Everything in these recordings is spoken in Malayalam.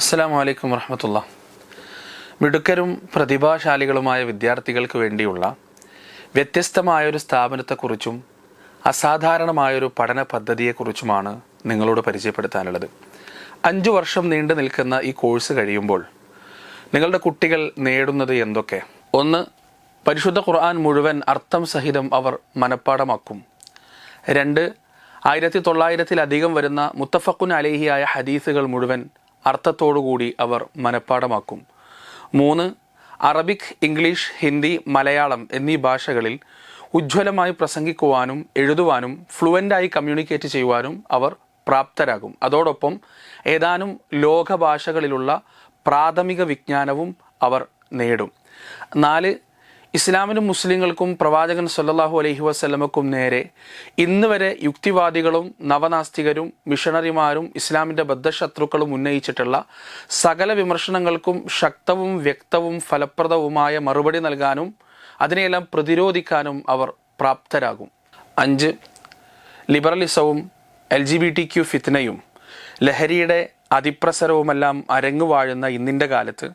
അസ്സാം വലൈക്കും വർഹമത്തുള്ള മിടുക്കരും പ്രതിഭാശാലികളുമായ വിദ്യാർത്ഥികൾക്ക് വേണ്ടിയുള്ള വ്യത്യസ്തമായൊരു സ്ഥാപനത്തെക്കുറിച്ചും അസാധാരണമായൊരു പഠന പദ്ധതിയെക്കുറിച്ചുമാണ് നിങ്ങളോട് പരിചയപ്പെടുത്താനുള്ളത്. അഞ്ചു വർഷം നീണ്ടു നിൽക്കുന്ന ഈ കോഴ്സ് കഴിയുമ്പോൾ നിങ്ങളുടെ കുട്ടികൾ നേടുന്നത് എന്തൊക്കെ? ഒന്ന് പരിശുദ്ധ ഖുർആൻ മുഴുവൻ അർത്ഥം സഹിതം അവർ മനഃപ്പാടമാക്കും രണ്ട് ആയിരത്തി തൊള്ളായിരത്തിലധികം വരുന്ന മുത്തഫക്കുൻ അലേഹിയായ ഹദീസുകൾ മുഴുവൻ അർത്ഥത്തോടുകൂടി അവർ മനഃപ്പാടമാക്കും. മൂന്ന് അറബിക് ഇംഗ്ലീഷ് ഹിന്ദി മലയാളം എന്നീ ഭാഷകളിൽ ഉജ്ജ്വലമായി പ്രസംഗിക്കുവാനും എഴുതുവാനും ഫ്ലുവന്റായി കമ്മ്യൂണിക്കേറ്റ് ചെയ്യുവാനും അവർ പ്രാപ്തരാകും. അതോടൊപ്പം ഏതാനും ലോകഭാഷകളിലുള്ള പ്രാഥമിക വിജ്ഞാനവും അവർ നേടും. നാല് ഇസ്ലാമിനും മുസ്ലിങ്ങൾക്കും പ്രവാചകൻ സല്ലാഹു അലഹി വസ്ലമക്കും നേരെ ഇന്ന് വരെ യുക്തിവാദികളും നവനാസ്തികരും മിഷണറിമാരും ഇസ്ലാമിന്റെ ബദ്ധശത്രുക്കളും ഉന്നയിച്ചിട്ടുള്ള സകല വിമർശനങ്ങൾക്കും ശക്തവും വ്യക്തവും ഫലപ്രദവുമായ മറുപടി നൽകാനും അതിനെയെല്ലാം പ്രതിരോധിക്കാനും അവർ പ്രാപ്തരാകും. അഞ്ച് ലിബറലിസവും L G B T Q ഫിത്നയും ലഹരിയുടെ അതിപ്രസരവുമെല്ലാം അരങ്ങുവാഴുന്ന ഇന്നിന്റെ കാലത്ത്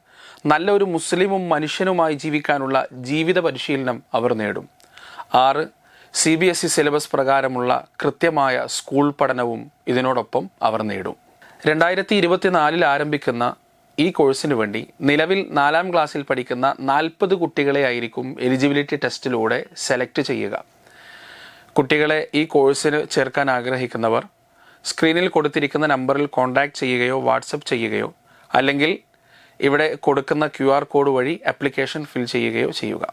നല്ലൊരു മുസ്ലിമും മനുഷ്യനുമായി ജീവിക്കാനുള്ള ജീവിത പരിശീലനം അവർ നേടും. ആറ് C B S E syllabus പ്രകാരമുള്ള കൃത്യമായ സ്കൂൾ പഠനവും ഇതിനോടൊപ്പം അവർ നേടും. രണ്ടായിരത്തി ഇരുപത്തിനാലിൽ ആരംഭിക്കുന്ന ഈ കോഴ്സിന് വേണ്ടി നിലവിൽ നാലാം ക്ലാസ്സിൽ പഠിക്കുന്ന നാൽപ്പത് കുട്ടികളെ ആയിരിക്കും എലിജിബിലിറ്റി ടെസ്റ്റിലൂടെ സെലക്ട് ചെയ്യുക. കുട്ടികളെ ഈ കോഴ്സിന് ചേർക്കാൻ ആഗ്രഹിക്കുന്നവർ സ്ക്രീനിൽ കൊടുത്തിരിക്കുന്ന നമ്പറിൽ കോൺടാക്റ്റ് ചെയ്യുകയോ വാട്സപ്പ് ചെയ്യുകയോ അല്ലെങ്കിൽ ഇവിടെ കൊടുക്കുന്ന ക്യു കോഡ് വഴി ആപ്ലിക്കേഷൻ ഫിൽ ചെയ്യുകയോ ചെയ്യുക.